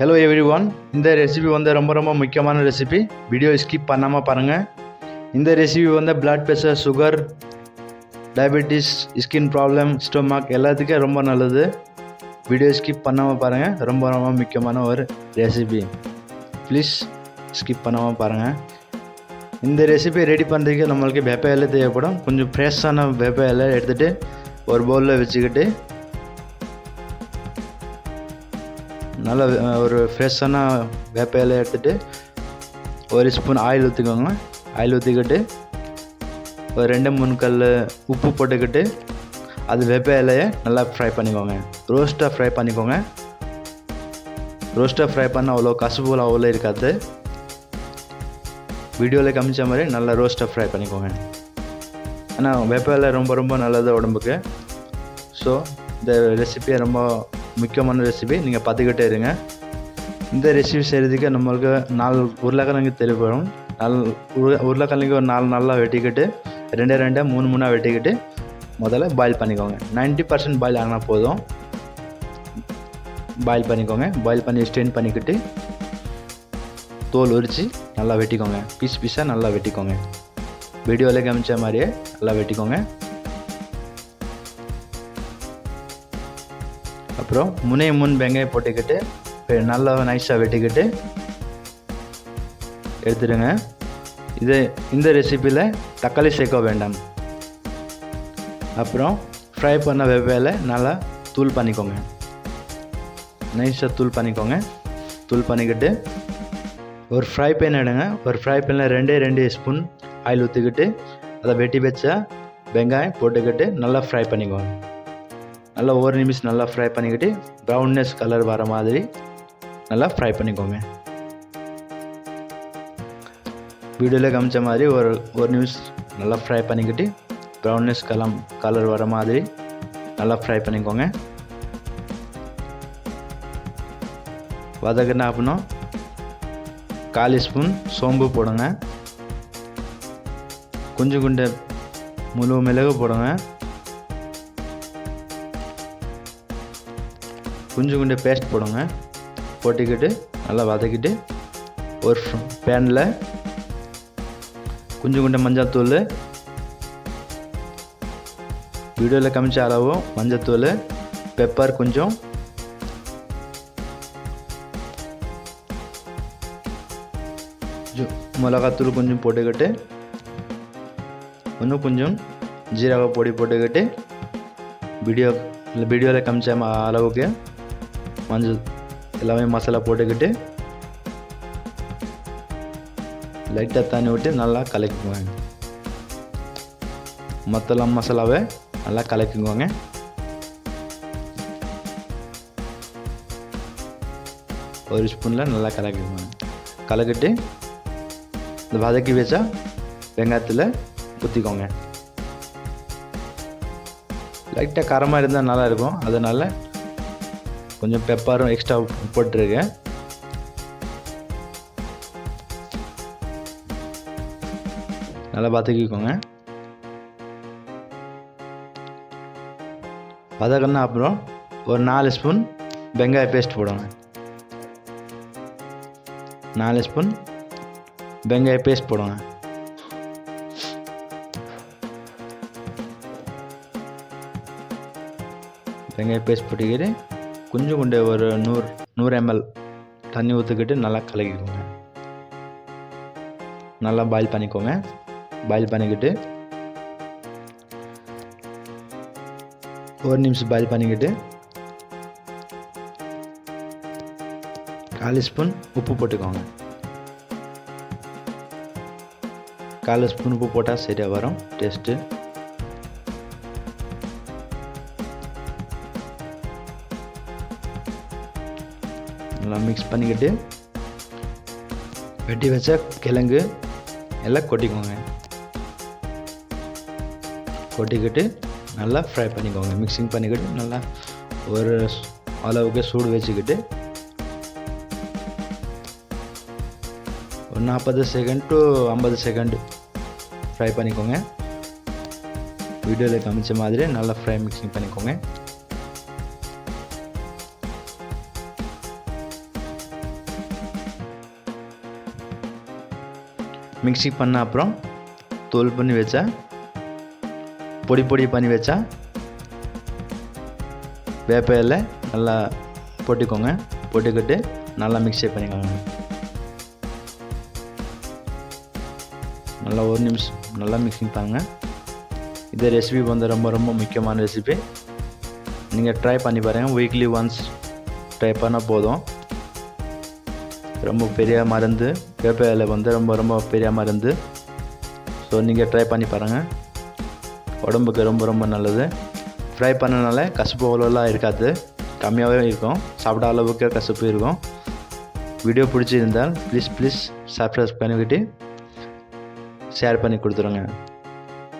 Hello everyone இந்த recipe வந்து ரொம்ப ரொம்ப முக்கியமான ரெசிபி வீடியோ ஸ்கிப் பண்ணாமல் பாருங்கள் இந்த ரெசிபி வந்து blood pressure sugar diabetes skin problem stomach எல்லாத்துக்கும் ரொம்ப நல்லது. வீடியோ ஸ்கிப் பண்ணாமல் பாருங்கள் ரொம்ப ரொம்ப முக்கியமான ஒரு ரெசிபி ப்ளீஸ் ஸ்கிப் பண்ணாமல் பாருங்கள் இந்த ரெசிபி ரெடி பண்ணுறதுக்கு நம்மளுக்கு வேப்ப இலை தேவைப்படும். கொஞ்சம் ஃப்ரெஷ்ஷான வேப்ப இலை எடுத்துகிட்டு ஒரு பவுலில் வச்சுக்கிட்டு நல்ல ஒரு ஃப்ரெஷ்ஷான வேப்ப இலையை எடுத்துகிட்டு ஒரு ஸ்பூன் ஆயில் ஊற்றிக்கோங்க ஆயில் ஊற்றிக்கிட்டு ஒரு ரெண்டு மூணு கல் உப்பு போட்டுக்கிட்டு அது வேப்ப இலையை நல்லா ஃப்ரை பண்ணிக்கோங்க. ரோஸ்ட்டாக ஃப்ரை பண்ணிக்கோங்க. ரோஸ்ட்டாக ஃப்ரை பண்ணால் அவ்வளோ கசுபுல அவ்வளோ இருக்காது. வீடியோவில் காமிச்ச மாதிரி நல்லா ரோஸ்ட்டாக ஃப்ரை பண்ணிக்கோங்க. ஆனால் வேப்ப இலை ரொம்ப ரொம்ப நல்லது உடம்புக்கு. ஸோ இந்த ரெசிபியை ரொம்ப முக்கியமான ரெசிபி நீங்கள் பார்த்துக்கிட்டே இருங்க. இந்த ரெசிபி செய்கிறதுக்கு நம்மளுக்கு நாலு உருளைக்கிழங்கு தேவைப்படும். நாலு உருளை உருளைக்கிழங்கு ஒரு நாலு நல்லா வெட்டிக்கிட்டு ரெண்டே ரெண்டு மூணு மூணாக வெட்டிக்கிட்டு முதல்ல பாயில் பண்ணிக்கோங்க. 90% பர்சன்ட் பாயில் ஆனால் போதும். பாயில் பண்ணிக்கோங்க. பாயில் பண்ணி ஸ்டெயின் பண்ணிக்கிட்டு தோல் உரித்து நல்லா வெட்டிக்கோங்க. பீஸ் பீஸாக நல்லா வெட்டிக்கோங்க. வீடியோவில் கமிச்ச மாதிரியே நல்லா வெட்டிக்கோங்க. அப்புறம் முனை முன் வெங்காயம் போட்டுக்கிட்டு நல்லா நைஸாக வெட்டிக்கிட்டு எடுத்துடுங்க. இது இந்த ரெசிப்பியில் தக்காளி சேர்க்க வேண்டாம். அப்புறம் ஃப்ரை பண்ண வெவ்வேல நல்லா தூள் பண்ணிக்கோங்க. நைஸாக தூள் பண்ணிக்கோங்க. தூள் பண்ணிக்கிட்டு ஒரு ஃப்ரை பேன் எடுங்க. ஒரு ஃப்ரை பேனில் ரெண்டே ரெண்டு ஸ்பூன் ஆயில் ஊற்றிக்கிட்டு அதை வெட்டி வச்சா வெங்காயம் போட்டுக்கிட்டு நல்லா ஃப்ரை பண்ணிக்கோங்க. நல்லா ஒரு நிமிஷம் நல்லா ஃப்ரை பண்ணிக்கிட்டு ப்ரௌன்னஸ் கலர் வர மாதிரி நல்லா ஃப்ரை பண்ணிக்கோங்க. வீடியோவில் காமிச்ச மாதிரி ஒரு ஒரு நிமிஷம் நல்லா ஃப்ரை பண்ணிக்கிட்டு ப்ரௌன்னஸ் கலம் கலர் வர மாதிரி நல்லா ஃப்ரை பண்ணிக்கோங்க. வதக்குனா அப்படின்னா காலி ஸ்பூன் சோம்பு போடுங்க. கொஞ்சம் குண்டு முழு மிளகு போடுங்க. கொஞ்சம் குண்டு பேஸ்ட் போடுங்க. போட்டுக்கிட்டு நல்லா வதக்கிட்டு ஒரு பேனில் கொஞ்சம் குண்டு மஞ்சள்தூள் வீடியோவில் காமிச்ச அளவும் மஞ்சத்தூள் பெப்பர் கொஞ்சம். மிளகாத்தூள் கொஞ்சம் போட்டுக்கிட்டு இன்னும் கொஞ்சம் ஜீரக பொடி போட்டுக்கிட்டு வீடியோ வீடியோவில் காமிச்ச அளவுக்கு மஞ்சள் எல்லாமே மசாலா போட்டுக்கிட்டு லைட்டாக தண்ணி விட்டு நல்லா கலக்கிக்குவாங்க. மற்றெல்லாம் மசாலாவை நல்லா கலக்கிக்குவாங்க. ஒரு ஸ்பூனில் நல்லா கலக்கிக்குவாங்க. கலக்கிட்டு இந்த வதக்கி வச்சா வெங்காயத்தில் ஊற்றிக்கோங்க லைட்டாக காரமாக இருந்தால் நல்லா இருக்கும். அதனால் கொஞ்சம் பெப்பரும் எக்ஸ்ட்ரா போட்டிருக்கேன். நல்லா பார்த்துக்கிக்கோங்க வதக்கினா அப்புறம் ஒரு நாலு ஸ்பூன் வெங்காய பேஸ்ட் போடுங்க. நாலு ஸ்பூன் வெங்காய பேஸ்ட் போடுங்க. வெங்காய பேஸ்ட் போட்டுக்கிட்டு கொஞ்சம் கொண்டு ஒரு நூறு நூறு எம்எல் தண்ணி ஊற்றிக்கிட்டு நல்லா கலக்கிக்கோங்க. நல்லா பாயில் பண்ணிக்கோங்க. பாயில் பண்ணிக்கிட்டு ஒரு நிமிஷம் பாயில் பண்ணிக்கிட்டு காலு ஸ்பூன் உப்பு போட்டுக்கோங்க. காலு ஸ்பூன் உப்பு போட்டால் சரியாக வரும். டேஸ்ட்டு நல்லா மிக்ஸ் பண்ணிக்கிட்டு வெட்டி வச்ச கிழங்கு எல்லாம் கொட்டிக்கோங்க. கொட்டிக்கிட்டு நல்லா ஃப்ரை பண்ணிக்கோங்க. மிக்சிங் பண்ணிக்கிட்டு நல்லா ஒரு அளவுக்கு சூடு வச்சுக்கிட்டு ஒரு நாற்பது செகண்ட் டு ஐம்பது செகண்ட் ஃப்ரை பண்ணிக்கோங்க. வீடியோவில் காமிச்ச மாதிரி நல்லா ஃப்ரை மிக்சிங் பண்ணிக்கோங்க. மிக்சி பண்ண அப்புறம் தோல் பண்ணி வச்சா பொடி பொடி பண்ணி வச்சா வேப்பையில் நல்லா போட்டுக்கோங்க. போட்டுக்கிட்டு நல்லா மிக்ஸி பண்ணிக்கோங்க. நல்லா ஒரு நிமிஷம் நல்லா மிக்சிங் பாருங்க இந்த ரெசிபி வந்து ரொம்ப ரொம்ப முக்கியமான ரெசிபி நீங்கள் ட்ரை பண்ணி பாருங்கள் வீக்லி ஒன்ஸ் ட்ரை பண்ணால் போதும். ரொம்ப பெரிய மருந்து. வேப்ப வந்து ரொம்ப ரொம்ப பெரிய மருந்து. ஸோ நீங்கள் ட்ரை பண்ணி பாருங்கள் உடம்புக்கு ரொம்ப ரொம்ப நல்லது. ஃப்ரை பண்ணனால கசப்பு அவ்வளோலாம் இருக்காது. கம்மியாகவே இருக்கும். சாப்பிட அளவுக்கு கசப்பு இருக்கும். வீடியோ பிடிச்சிருந்தால் ப்ளீஸ் ப்ளீஸ் சப்ஸ்கிரைப் பண்ணிக்கிட்டு ஷேர் பண்ணி கொடுத்துருங்க.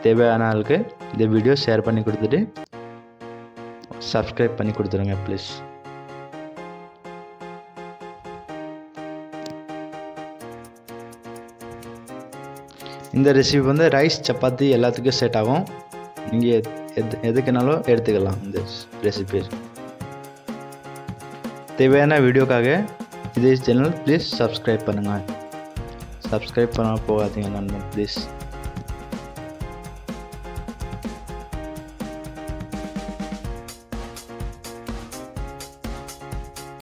தேவையான ஆளுக்கு இந்த வீடியோ ஷேர் பண்ணி கொடுத்துட்டு சப்ஸ்கிரைப் பண்ணி கொடுத்துருங்க ப்ளீஸ் இந்த ரெசிபி வந்து ரைஸ் சப்பாத்தி எல்லாத்துக்கும் செட் ஆகும். நீங்கள் எது எதுக்குனாலும் எடுத்துக்கலாம் இந்த ரெசிபி தேவையான வீடியோக்காக இதே சேனல் ப்ளீஸ் சப்ஸ்கிரைப் பண்ணுங்கள் சப்ஸ்கிரைப் பண்ண போகாதீங்க நண்பன் ப்ளீஸ்